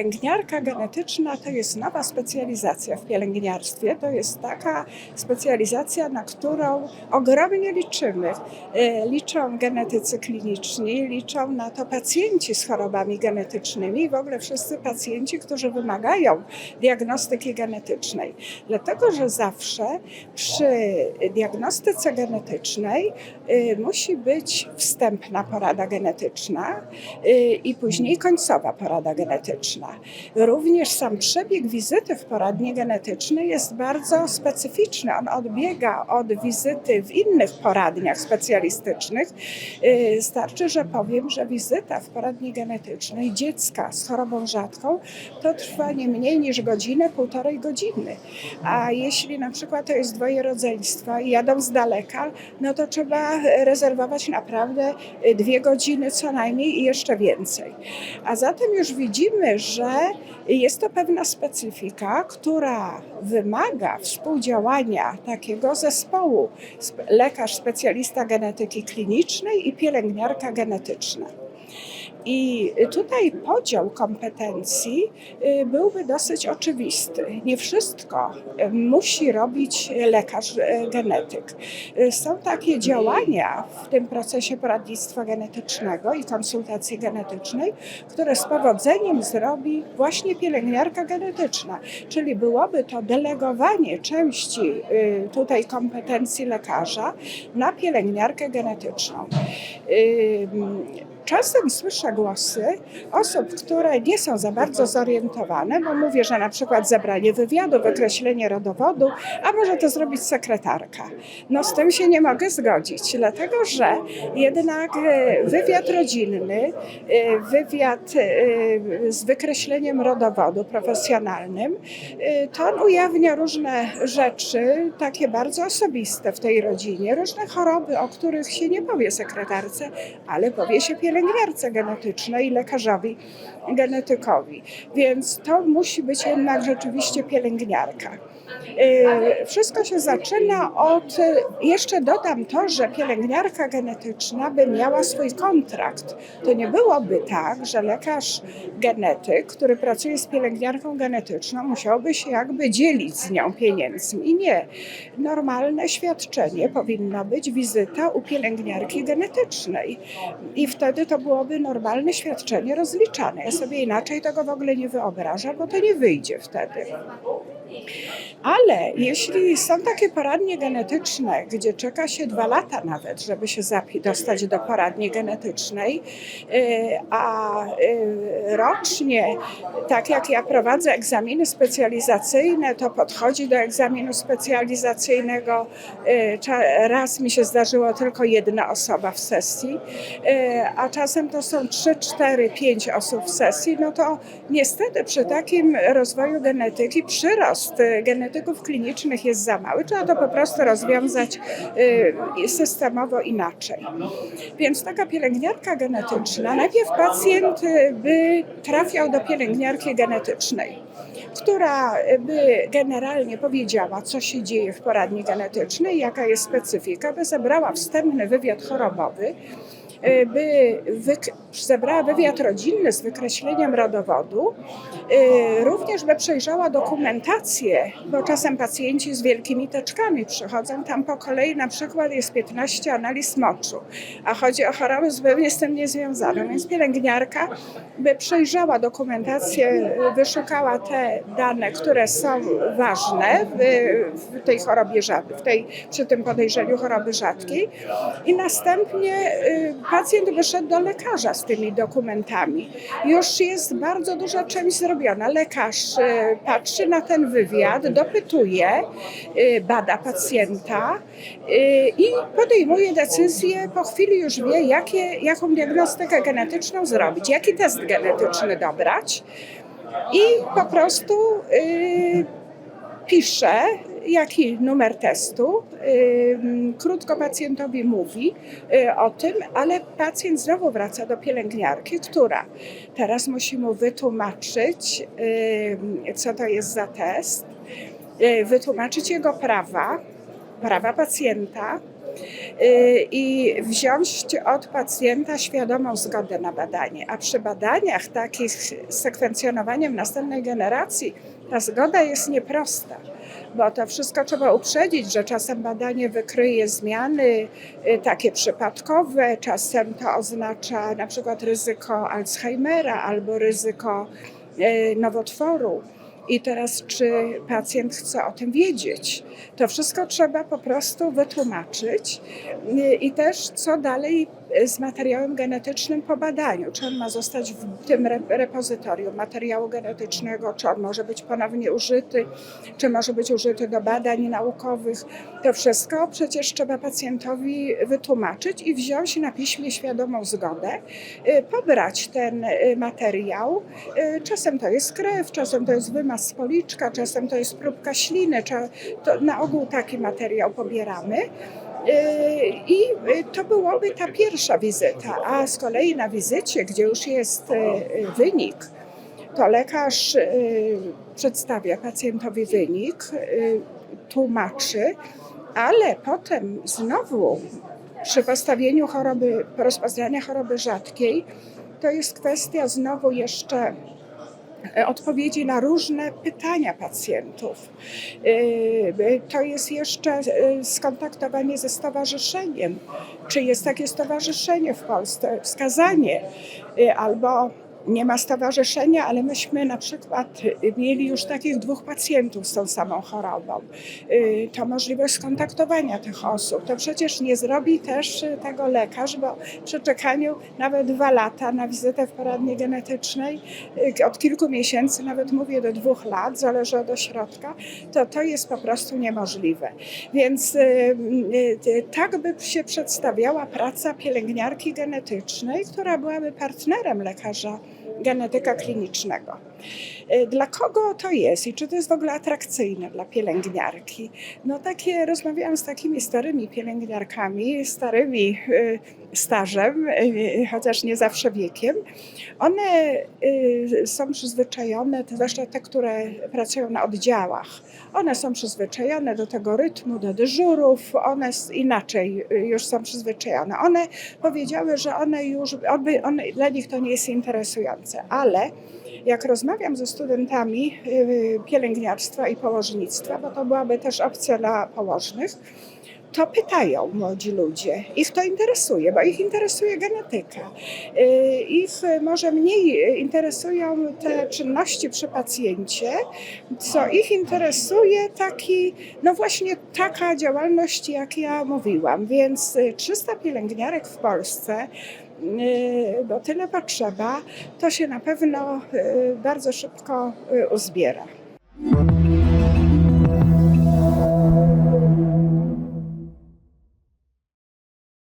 pielęgniarka genetyczna to jest nowa specjalizacja w pielęgniarstwie. To jest taka specjalizacja, na którą ogromnie liczymy. E, Liczą genetycy kliniczni, liczą na to pacjenci z chorobami genetycznymi i w ogóle wszyscy pacjenci, którzy wymagają diagnostyki genetycznej. Dlatego, że zawsze przy diagnostyce genetycznej y, musi być wstępna porada genetyczna y, i później końcowa porada genetyczna. Również sam przebieg wizyty w poradni genetycznej jest bardzo specyficzny. On odbiega od wizyty w innych poradniach specjalistycznych. Y, Starczy, że powiem, że wizyta w poradni genetycznej dziecka z chorobą rzadką to trwa nie mniej niż godzinę, półtorej godziny. A jeśli na przykład to jest dwoje rodzeństwa i jadą z daleka, no to trzeba rezerwować naprawdę dwie godziny co najmniej i jeszcze więcej. A zatem już widzimy, że jest to pewna specyfika, która wymaga współdziałania takiego zespołu sp- lekarz specjalista genetyki klinicznej i pielęgniarka genetyczna. I tutaj podział kompetencji y, byłby dosyć oczywisty. Nie wszystko y, musi robić lekarz y, genetyk. Są takie działania w tym procesie poradnictwa genetycznego i konsultacji genetycznej, które z powodzeniem zrobi właśnie pielęgniarka genetyczna. Czyli byłoby to delegowanie części tutaj kompetencji lekarza na pielęgniarkę genetyczną. Czasem słyszę głosy osób, które nie są za bardzo zorientowane, bo mówię, że na przykład zebranie wywiadu, wykreślenie rodowodu, a może to zrobić sekretarka. No z tym się nie mogę zgodzić, dlatego że jednak e, wywiad rodzinny, e, wywiad e, z wykreśleniem rodowodu profesjonalnym, to on ujawnia różne rzeczy, takie bardzo osobiste w tej rodzinie, różne choroby, o których się nie powie sekretarce, ale powie się pielęgniarce genetycznej i lekarzowi genetykowi. Więc to musi być jednak rzeczywiście pielęgniarka. Yy, Wszystko się zaczyna od, jeszcze dodam to, że pielęgniarka genetyczna by miała swój kontrakt. To nie byłoby tak, że lekarz genetyk, który pracuje z pielęgniarką genetyczną, musiałby się jakby dzielić z nią pieniędzmi. Nie. Normalne świadczenie powinno być wizyta u pielęgniarki genetycznej. I wtedy to byłoby normalne świadczenie rozliczane. Ja sobie inaczej tego w ogóle nie wyobrażam, bo to nie wyjdzie wtedy. Ale jeśli są takie poradnie genetyczne, gdzie czeka się dwa lata nawet, żeby się dostać do poradni genetycznej, y, a y, rocznie, tak jak ja prowadzę egzaminy specjalizacyjne, to podchodzi do egzaminu specjalizacyjnego. y, Raz mi się zdarzyło tylko jedna osoba w sesji, a czasem to są 3, 4, 5 osób w sesji, no to niestety przy takim rozwoju genetyki przyrost y, genetyków klinicznych jest za mały. Trzeba to po prostu rozwiązać y, systemowo inaczej. Więc taka pielęgniarka genetyczna, najpierw pacjent y, by trafiał do pielęgniarki genetycznej, która by generalnie powiedziała, co się dzieje w poradni genetycznej, jaka jest specyfika, by zebrała wstępny wywiad chorobowy, by wyk- zebrała wywiad rodzinny z wykreśleniem rodowodu, y, również by przejrzała dokumentację, bo czasem pacjenci z wielkimi teczkami przychodzą, tam po kolei na przykład jest 15 analiz moczu, a chodzi o chorobę zupełnie z tym niezwiązaną, więc pielęgniarka by przejrzała dokumentację, y, wyszukała te dane, które są ważne w, tej chorobie w tej, przy tym podejrzeniu choroby rzadkiej i następnie y, pacjent by szedł do lekarza z tymi dokumentami. Już jest bardzo duża część zrobiona. Lekarz y, patrzy na ten wywiad, dopytuje, y, bada pacjenta y, i podejmuje decyzję, po chwili już wie, jakie, jaką diagnostykę genetyczną zrobić, jaki test genetyczny dobrać i po prostu pisze, jaki numer testu. Krótko pacjentowi mówi y, o tym, ale pacjent znowu wraca do pielęgniarki, która teraz musi mu wytłumaczyć, co to jest za test, y, wytłumaczyć jego prawa, prawa pacjenta, y, i wziąć od pacjenta świadomą zgodę na badanie. A przy badaniach takich z sekwencjonowaniem następnej generacji ta zgoda jest nieprosta, bo to wszystko trzeba uprzedzić, że czasem badanie wykryje zmiany y, takie przypadkowe, czasem to oznacza na przykład ryzyko Alzheimera albo ryzyko y, nowotworu. I teraz, czy pacjent chce o tym wiedzieć? To wszystko trzeba po prostu wytłumaczyć i też co dalej z materiałem genetycznym po badaniu. Czy on ma zostać w tym re- repozytorium materiału genetycznego, czy on może być ponownie użyty, czy może być użyty do badań naukowych. To wszystko przecież trzeba pacjentowi wytłumaczyć i wziąć na piśmie świadomą zgodę, y, pobrać ten y, materiał. Y, Czasem to jest krew, czasem to jest wymaz z policzka, czasem to jest próbka śliny. To na ogół taki materiał pobieramy. Yy, I to byłoby ta pierwsza wizyta, a z kolei na wizycie, gdzie już jest yy, wynik, to lekarz yy, przedstawia pacjentowi wynik, tłumaczy, ale potem znowu przy postawieniu choroby, rozpoznania choroby rzadkiej, to jest kwestia znowu jeszcze odpowiedzi na różne pytania pacjentów. Yy, To jest jeszcze yy, skontaktowanie ze stowarzyszeniem. Czy jest takie stowarzyszenie w Polsce? Wskazanie. Albo nie ma stowarzyszenia, ale myśmy na przykład mieli już takich dwóch pacjentów z tą samą chorobą. Yy, To możliwość skontaktowania tych osób. To przecież nie zrobi też yy, tego lekarz, bo przy czekaniu nawet dwa lata na wizytę w poradni genetycznej, yy, od kilku miesięcy, nawet mówię do dwóch lat, zależy od ośrodka, to to jest po prostu niemożliwe. Więc y, y, tak by się przedstawiała praca pielęgniarki genetycznej, która byłaby partnerem lekarza genetyka klinicznego. Y, Dla kogo to jest i czy to jest w ogóle atrakcyjne dla pielęgniarki? No takie, rozmawiałam z takimi starymi pielęgniarkami, starymi y, stażem, y, chociaż nie zawsze wiekiem. One są przyzwyczajone, zwłaszcza te, które pracują na oddziałach, one są przyzwyczajone do tego rytmu, do dyżurów, one inaczej już są przyzwyczajone. One powiedziały, że one już, one, dla nich to nie jest interesujące, ale jak rozmawiam ze studentami y, pielęgniarstwa i położnictwa, bo to byłaby też opcja dla położnych, to pytają młodzi ludzie. Ich to interesuje, bo ich interesuje genetyka. Y, Ich y, może mniej interesują te czynności przy pacjencie, co ich interesuje taki, no właśnie taka działalność, jak ja mówiłam. Więc y, 300 pielęgniarek w Polsce bo tyle potrzeba, to się na pewno y, bardzo szybko y, uzbiera.